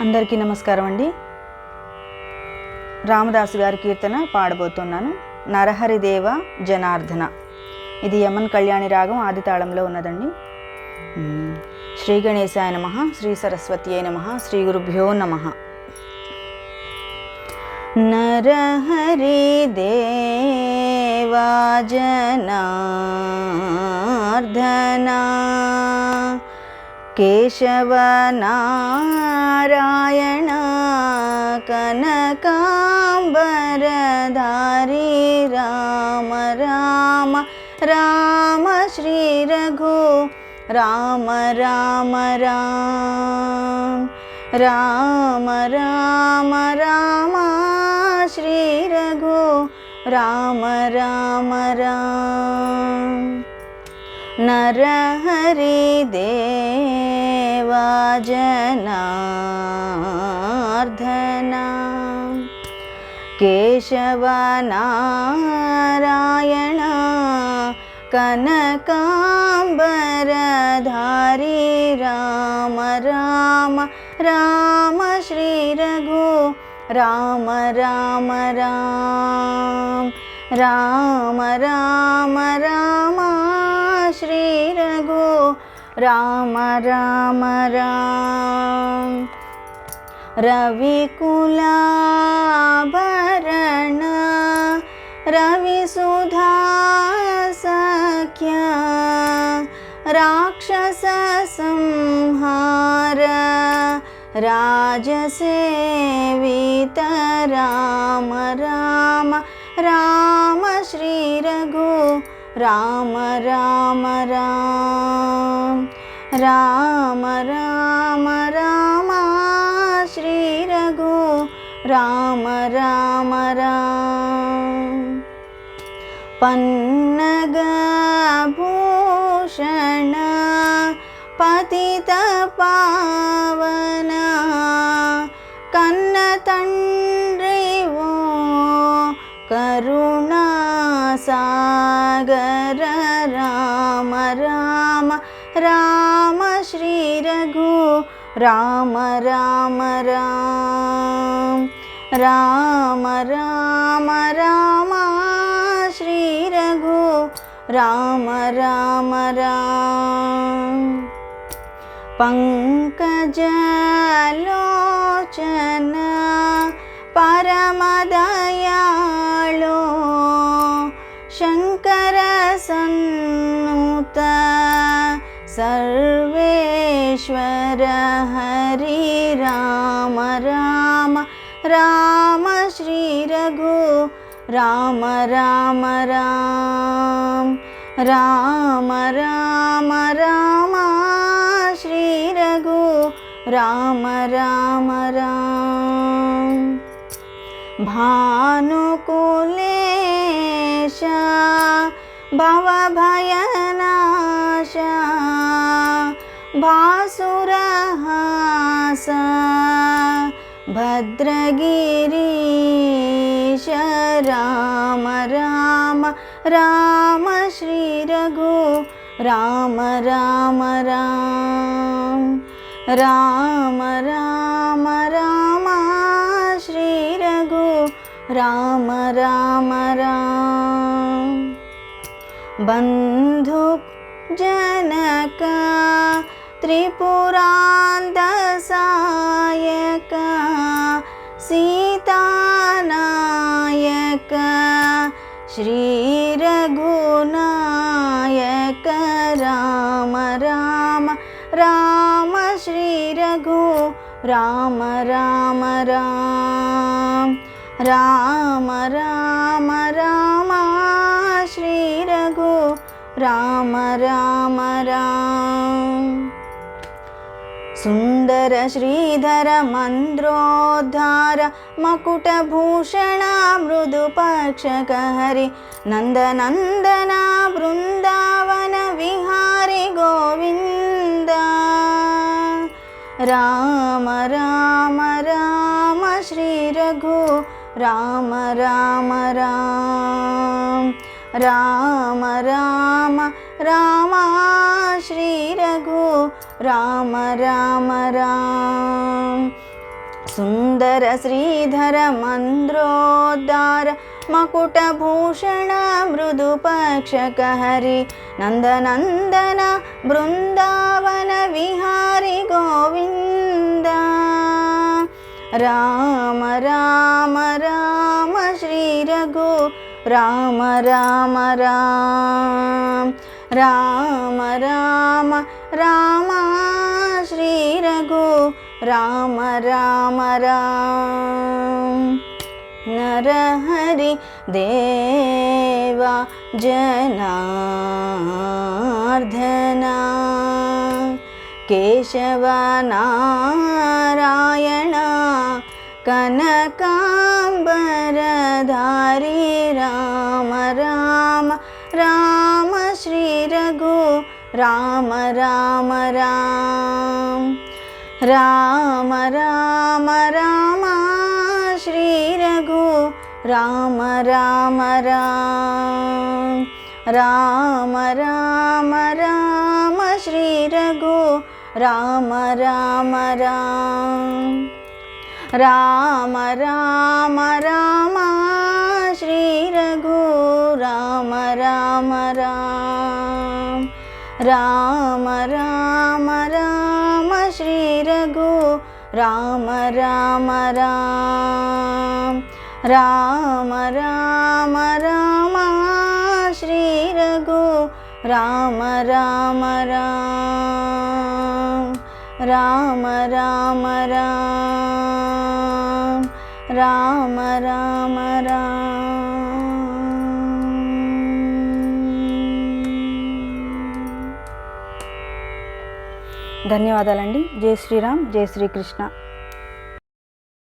అందరికీ నమస్కారం అండి. రామదాసు గారి కీర్తన పాడబోతున్నాను. నరహరిదేవ జనార్దన. ఇది యమన్ కళ్యాణి రాగం ఆది తాళంలో ఉన్నదండి. శ్రీ గణేశాయ నమ శ్రీ సరస్వతి నమ శ్రీ గురుభ్యో నమ. నరహరి దేవా జనార్దనా. केशवनारायण कनकाम्बरधारी राम राम राम श्रीरघु राम राम राम राम राम राम श्रीरघु राम राम राम। नरहरि देवा जनार्दना केशवनारायण कनकाम्बरधारी राम राम राम श्रीरघु राम राम राम राम राम राम श्रीरघु राम राम राम। रविकुलाभरण रविसुधा सख्या राक्षससंहार राजसेवित राम राम राम राम राम राम। राम राम राम श्रीरघु राम राम राम। पन्नगभूषण पतितपावना करुणासागर राम राम राम श्रीरघु राम राम राम राम राम राम श्रीरघु राम राम राम। पङ्कजलोचन परमदयाळो सर्वेश्वर हरि राम राम राम श्रीरघु राम राम राम राम राम राम श्रीरघु राम राम राम। भानुकुलेश भवभयनाश भासुरहास भद्रगिरीश राम राम राम श्रीरघु राम राम राम। राम राम राम श्रीरघु राम राम राम। बन्धु जनक त्रिपुरान्तसायक सीतानायक श्रीरघुनायक राम राम राम श्रीरघु राम राम राम राम राम राम श्रीरघु राम राम राम सुन्दर श्रीधर मन्द्रोद्धार मकुटभूषण मृदुपक्षक हरि नन्दनन्दन बृन्दावन विहारि गोविन्द। राम राम राम श्रीरघु राम राम राम। राम राम रामा श्रीरघु राम राम राम। सुन्दर श्रीधर मन्द्रोद्धार मकुटभूषण मृदुपक्षक हरि नन्दनन्दन बृन्दावन विहारि गोविन्द। राम राम राम श्रीरघु राम राम राम। राम राम राम श्रीरघु राम राम राम। नरहरि देवा जनार्धना केशवनारायण कनकाम्बरधारी राम राम। राम राम राम राम राम राम श्रीरघु राम राम राम राम राम राम श्रीरघु राम राम राम राम राम राम श्रीरघु राम राम राम राम राम राम श्रीरघु राम राम राम। राम राम राम श्रीरघु राम राम राम। राम राम राम। राम राम ధన్యవాదాలండి. జై శ్రీరామ్ జై శ్రీకృష్ణ.